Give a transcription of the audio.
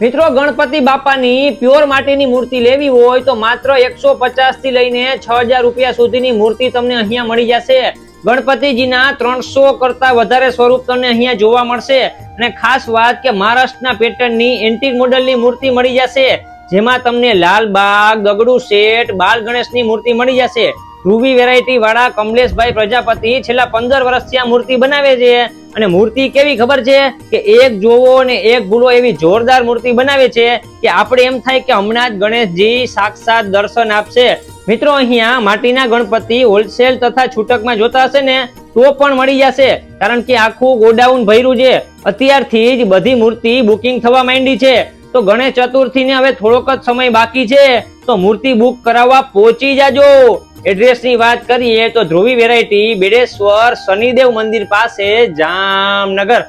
મિત્રો, ગણપતિ બાપાની પ્યોર માટીની મૂર્તિ લેવી હોય તો માત્ર એકસો પચાસથી લઈને છ હજાર રૂપિયા સુધીની મૂર્તિ તમને અહીંયા મળી જશે. ગણપતિજીના ત્રણસો કરતા વધારે સ્વરૂપ તમને અહીંયા જોવા મળશે. અને ખાસ વાત કે મહારાષ્ટ્રના પેટર્નની એન્ટિક મોડલની મૂર્તિ મળી જશે, જેમાં તમને લાલબાગ ગગડુ શેઠ, બાલ ગણેશની મૂર્તિ મળી જશે. રૂબી વેરાયટી વાળા કમલેશભાઈ પ્રજાપતિ છેલ્લા પંદર વર્ષથી આ મૂર્તિ બનાવે છે. અને મૂર્તિ કેવી ખબર છે? કે એક જોવો અને એક ભૂલો એવી જોરદાર મૂર્તિ બનાવે છે કે આપણે એમ થાય કે હમણાં જ ગણેશજી સાક્ષાત દર્શન આપશે. મિત્રો, અહીંયા માટીના ગણપતિ હોલસેલ તથા છૂટકમાં જોતા હશે ને, તો પણ મળી જશે. કારણ કે આખું ગોડાઉન ભર્યું છે. અત્યારથી જ બધી મૂર્તિ બુકિંગ થવા માંડી છે. તો ગણેશ ચતુર્થી ને હવે થોડોક જ સમય બાકી છે. તો મૂર્તિ બુક કરાવવા પહોંચી જાજો. એડ્રેસની વાત કરીએ તો ધ્રુવી વેરાયટી બેડેશ્વર શનિદેવ મંદિર પાસે જામનગર.